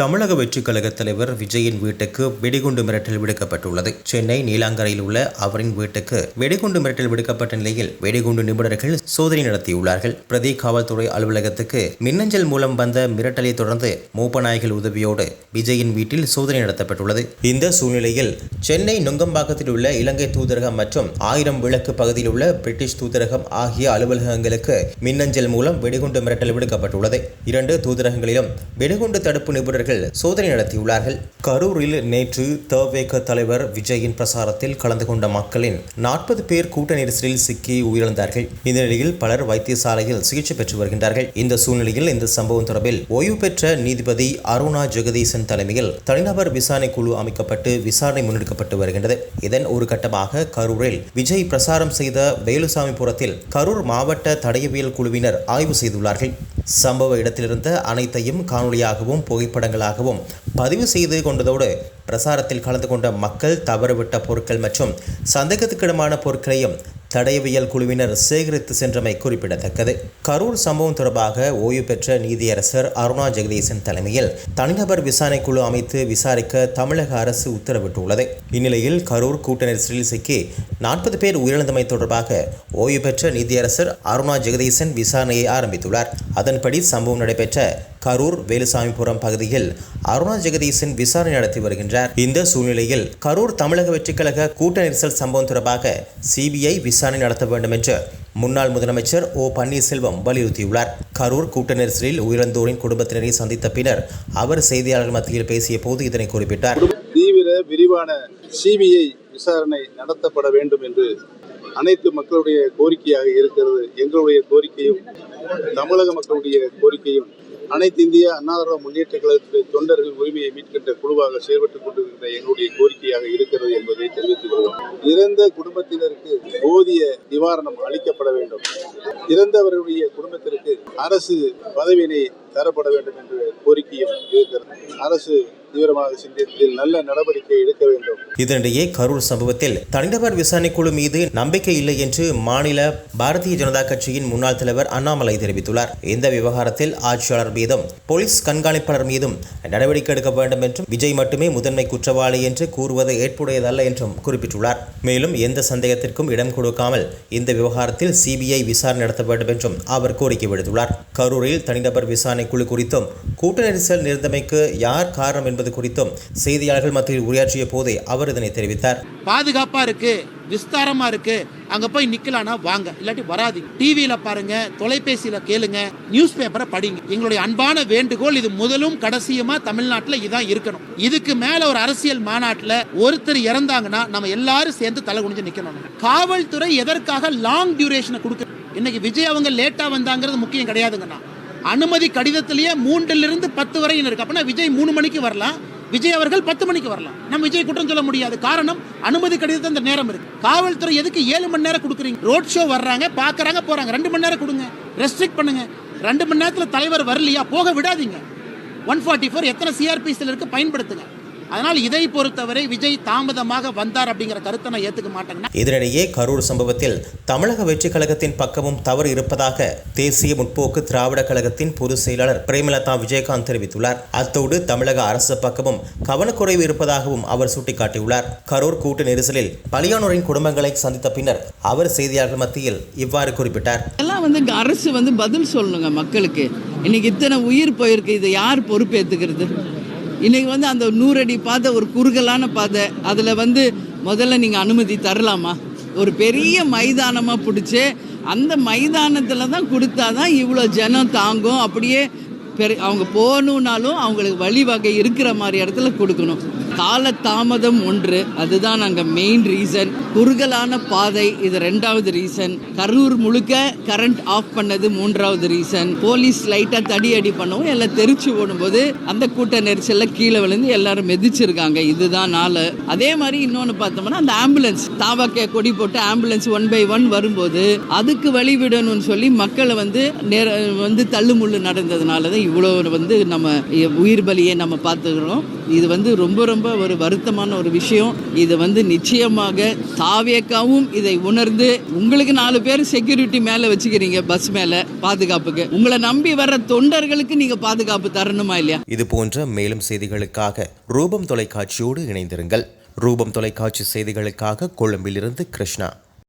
தமிழக வெற்றி கழக தலைவர் விஜயின் வீட்டுக்கு வெடிகுண்டு மிரட்டல் விடுக்கப்பட்டுள்ளது. சென்னை நீலாங்கரையில் உள்ள அவரின் வீட்டுக்கு வெடிகுண்டு மிரட்டல் விடுக்கப்பட்ட நிலையில் வெடிகுண்டு நிபுணர்கள் சோதனை நடத்தியுள்ளார்கள். பிரதி காவல்துறை அலுவலகத்துக்கு மின்னஞ்சல் மூலம் வந்த மிரட்டலை தொடர்ந்து மூப்பநாயகள் உதவியோடு விஜயின் வீட்டில் சோதனை நடத்தப்பட்டுள்ளது. இந்த சூழ்நிலையில் சென்னை நுங்கம்பாக்கத்தில் உள்ள இலங்கை தூதரகம் மற்றும் ஆயிரம் விளக்கு பகுதியில் உள்ள பிரிட்டிஷ் தூதரகம் ஆகிய அலுவலகங்களுக்கு மின்னஞ்சல் மூலம் வெடிகுண்டு மிரட்டல் விடுக்கப்பட்டுள்ளது. இரண்டு தூதரகங்களிலும் வெடிகுண்டு தடுப்பு நிபுணர்கள் சோதனை நடத்தியுள்ளார்கள். கரூரில் நேற்று தவேக தலைவர் விஜயின் பிரசாரத்தில் கலந்து கொண்ட மக்களின் நாற்பது பேர் கூட்ட நெரிசலில் சிக்கி உயிரிழந்தார்கள். இந்த நிலையில் பலர் வைத்தியசாலையில் சிகிச்சை பெற்று வருகின்றார்கள். இந்த சூழ்நிலையில் இந்த சம்பவம் தொடர்பில் ஓய்வு பெற்ற நீதிபதி அருணா ஜெகதீசன் தலைமையில் தனிநபர் விசாரணை குழு அமைக்கப்பட்டு விசாரணை முன்னெடுக்கப்பட்டு வருகின்றது. இதன் ஒரு கட்டமாக கரூரில் விஜய் பிரசாரம் செய்த வேலுசாமிபுரத்தில் கரூர் மாவட்ட தடயவியல் குழுவினர் ஆய்வு செய்துள்ளார்கள். சம்பவ இடத்திலிருந்த அனைத்தையும் காணொளியாகவும் புகைப்படங்களாகவும் பதிவு செய்து கொண்டதோடு பிரசாரத்தில் கலந்து கொண்ட மக்கள் தவறுவிட்ட பொருட்கள் மற்றும் சந்தேகத்துக்கிடமான பொருட்களையும் தடயவியல் குழுவினர் சேகரித்து சென்றமை குறிப்பிடத்தக்கது. கரூர் சம்பவம் தொடர்பாக ஓய்வு பெற்ற நீதியரசர் அருணா ஜெகதீசன் தலைமையில் தனிநபர் விசாரணை குழு அமைத்து விசாரிக்க தமிழக அரசு உத்தரவிட்டுள்ளது. இந்நிலையில் கரூர் கூட்ட நெரிசலில் சிக்கி நாற்பது பேர் உயிரிழந்தமை தொடர்பாக ஓய்வு பெற்ற நீதியரசர் அருணா ஜெகதீசன் விசாரணையை ஆரம்பித்துள்ளார். அதன்படி சம்பவம் நடைபெற்ற கரூர் வேலுசாமிபுரம் பகுதியில் அருணா ஜெகதீசன் விசாரணை நடத்தி வருகின்றார். இந்த சூழ்நிலையில் கரூர் தமிழக வெற்றிக் கழக கூட்ட நெரிசல் சம்பவம் தொடர்பாக சிபிஐ விசாரணை நடத்த வேண்டும் என்று முன்னாள் முதலமைச்சர் ஓ பன்னீர்செல்வம் வலியுறுத்தியுள்ளார். கரூர் கூட்ட நெரிசலில் உயிரிழந்தோரின் குடும்பத்தினரை சந்தித்த பின்னர் அவர் செய்தியாளர்கள் மத்தியில் பேசிய போது இதனை குறிப்பிட்டார். தீவிர விரிவான சிபிஐ விசாரணை நடத்தப்பட வேண்டும் என்று அனைத்து மக்களுடைய கோரிக்கையாக இருக்கிறது. எங்களுடைய கோரிக்கையும் தமிழக மக்களுடைய கோரிக்கையும் அனைத்து இந்திய அண்ணா முன்னேற்ற கழகத்துடைய தொண்டர்கள் உரிமையை மீட்கின்ற குழுவாக செயல்பட்டுக் கொண்டிருக்கிற எங்களுடைய கோரிக்கையாக இருக்கிறது என்பதை தெரிவித்துக் கொள்வோம் இறந்த குடும்பத்தினருக்கு போதிய நிவாரணம் அளிக்கப்பட வேண்டும். இறந்தவர்களுடைய குடும்பத்திற்கு அரசு பதவியினை தரப்பட வேண்டும் என்ற கோரிக்கையும் இருக்கிறது. அரசு தீவிரமாக சிந்தித்ததில் நல்ல நடவடிக்கை எடுக்க வேண்டும். இதனிடையே கரூர் சம்பவத்தில் தனிநபர் விசாரணை குழு மீது நம்பிக்கை இல்லை என்று மாநில பாரதிய ஜனதா கட்சியின் முன்னாள் தலைவர் அண்ணாமலை தெரிவித்துள்ளார். இந்த விவகாரத்தில் ஆட்சியாளர் மீதும் போலீஸ் கண்காணிப்பாளர் மீதும் நடவடிக்கை எடுக்க வேண்டும் என்றும் விஜய் மட்டுமே முதன்மை குற்றவாளி என்று கூறுவது ஏற்புடையதல்ல என்றும் குறிப்பிட்டுள்ளார். மேலும் எந்த சந்தேகத்திற்கும் இடம் கொடுக்காமல் இந்த விவகாரத்தில் சிபிஐ விசாரணை நடத்த வேண்டும் என்றும் அவர் கோரிக்கை விடுத்துள்ளார். கரூரில் தனிநபர் விசாரணை குழு குறித்தும் கூட்ட நெரிசல் நிறுத்தமைக்கு யார் காரணம் என்பது குறித்தும் செய்தியாளர்கள் மத்தியில் உரையாற்றிய போதே அவர் இதனை தெரிவித்தார். பாதுகாப்பாக இருக்கு விஸ்தாரமா இருக்கு அங்க போய் நிக்கலாம்னா வாங்க இல்லாட்டி வராது டிவியில பாருங்க தொலைபேசியில கேளுங்க நியூஸ் பேப்பரை படிங்க. எங்களுடைய அன்பான வேண்டுகோள் இது முதலும் கடைசியுமா தமிழ்நாட்டில் இதான் இருக்கணும். இதுக்கு மேல ஒரு அரசியல் மாநாட்டில் ஒருத்தர் இறந்தாங்கன்னா நம்ம எல்லாரும் சேர்ந்து தலை குனிஞ்சு நிக்கணும். காவல்துறை எதற்காக லாங் டியூரேஷனை கொடுக்க இன்னைக்கு விஜய் அவங்க லேட்டா வந்தாங்கிறது முக்கியம் கிடையாதுங்கண்ணா. அனுமதி கடிதத்திலேயே மூன்றிலிருந்து பத்து வரையும் இருக்கு. அப்படின்னா விஜய் மூணு மணிக்கு வரலாம். விஜய் அவர்கள் பத்து மணிக்கு வரலாம். நம்ம விஜய் குற்றம் சொல்ல முடியாது. காரணம் அனுமதி கடிதத்தை அந்த நேரம் இருக்கு. காவல்துறை எதுக்கு ஏழு மணி நேரம் கொடுக்குறீங்க? ரோட் ஷோ வர்றாங்க பார்க்குறாங்க போகிறாங்க ரெண்டு மணி நேரம் கொடுங்க. ரெஸ்ட்ரிக்ட் பண்ணுங்க. ரெண்டு மணி நேரத்தில் தலைவர் வரலையா? போக விடாதீங்க. ஒன் ஃபார்ட்டி ஃபோர் எத்தனை சிஆர்பிஸில் இருக்கு? பயன்படுத்துங்க. அதனால் இதை பொறுத்தவரை விஜய் தாமதமாக வந்தார் அப்படிங்கிற கருத்தை நான் ஏற்றுக்க மாட்டேங்கன்னா இதனிடையே கரூர் சம்பவத்தில் தமிழக வெற்றிக் கழகத்தின் பக்கமும் தவறு இருப்பதாக தேசிய முற்போக்கு திராவிட கழகத்தின் பொதுச் செயலாளர் பிரேமலதா விஜயகாந்த் தெரிவித்துள்ளார். அத்தோடு தமிழக அரசு பக்கமும் கவனக்குறைவு இருப்பதாகவும் அவர் சுட்டிக்காட்டியுள்ளார். கரூர் கூட்டு நெரிசலில் பலியானோரின் குடும்பங்களை சந்தித்த பின்னர் அவர் செய்தியாளர்கள் மத்தியில் இவ்வாறு குறிப்பிட்டார். எல்லாம் வந்து அரசு வந்து பதில் சொல்லணுங்க மக்களுக்கு. இன்னைக்கு இத்தனை உயிர் போயிருக்கு இதை யார் பொறுப்பேற்றுக்கிறது இன்னைக்கு வந்து அந்த நூறடி பாதை ஒரு குறுகலான பாதை அதில் வந்து முதல்ல நீங்கள் அனுமதி தரலாமா? ஒரு பெரிய மைதானமாக பிடிச்சி அந்த மைதானத்தில் தான் கொடுத்தா தான் இவ்வளோ ஜனம் தாங்கும். அப்படியே பெரு அவங்க போகணுன்னாலும் அவங்களுக்கு வழிவகை இருக்கிற மாதிரி இடத்துல கொடுக்கணும். கால தாமதம் ஒன்று. அதுதான் அங்கே மெயின் ரீசன் குறுகலான பாதை இது ரெண்டாவது ரீசன் கரூர் முழுக்க கரண்ட் ஆஃப் பண்ணது மூன்றாவது ரீசன் போலீஸ் லைட்டாக தடி அடி பண்ணவும் எல்லாம் தெரிச்சு ஓடும்போது அந்த கூட்ட நெரிசலில் கீழே விழுந்து எல்லாரும் மிதிச்சிருக்காங்க. இதுதான் நாள். அதே மாதிரி இன்னொன்று பார்த்தோம்னா அந்த ஆம்புலன்ஸ் தாவாக்கே கொடி போட்டு ஆம்புலன்ஸ் ஒன் பை ஒன் வரும்போது அதுக்கு வழி விடணும்னு சொல்லி மக்களை வந்து நேர வந்து தள்ளுமுள்ளு நடந்ததுனால தான் இவ்வளோ வந்து நம்ம உயிர் பலியை நம்ம பார்த்துக்கிறோம். இது வந்து ரொம்ப ரொம்ப ஒரு வருத்தமான ஒரு விஷயம். இது வந்து நிச்சயமாக தாவியக்காவும் இதை உணர்ந்து உங்களுக்கு நாலு பேர் செக்யூரிட்டி மேலே வச்சுக்கிறீங்க பஸ் மேலே பாதுகாப்புக்கு. உங்களை நம்பி வர்ற தொண்டர்களுக்கு நீங்கள் பாதுகாப்பு தரணுமா இல்லையா? இது போன்ற மேலும் செய்திகளுக்காக ரூபம் தொலைக்காட்சியோடு இணைந்திருங்கள். ரூபம் தொலைக்காட்சி செய்திகளுக்காக கொழும்பிலிருந்து கிருஷ்ணா.